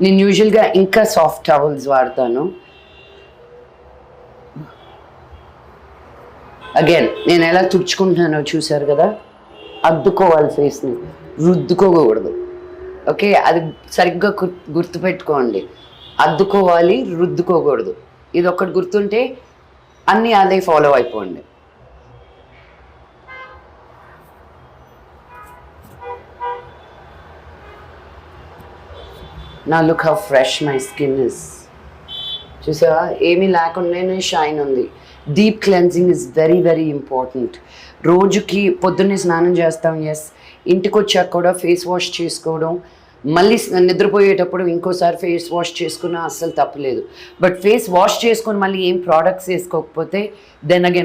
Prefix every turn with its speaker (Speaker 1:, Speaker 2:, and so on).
Speaker 1: నేను యూజువల్గా ఇంకా సాఫ్ట్ టవల్స్ వాడతాను. అగైన్ నేను ఎలా తుడుచుకుంటున్నానో చూసారు కదా? అద్దుకోవాలి ఫేస్ని రుద్దుకోకూడదు. ఓకే అది సరిగ్గా గుర్తుపెట్టుకోండి. అద్దుకోవాలి రుద్దుకోకూడదు. ఇది ఒకటి గుర్తుంటే అన్నీ అదే ఫాలో అయిపోండి. నా look how fresh my skin is చూసావా? ఏమీ లేకుండానే షైన్ ఉంది. Deep cleansing is very very important రోజుకి పొద్దున్నే స్నానం చేస్తాం ఎస్ ఇంటికి వచ్చాక కూడా ఫేస్ వాష్ చేసుకోవడం. మళ్ళీ నిద్రపోయేటప్పుడు ఇంకోసారి ఫేస్ వాష్ చేసుకున్నా అస్సలు తప్పలేదు. బట్ ఫేస్ వాష్ చేసుకుని మళ్ళీ ఏం ప్రోడక్ట్స్ వేసుకోకపోతే దెన్ అగైన్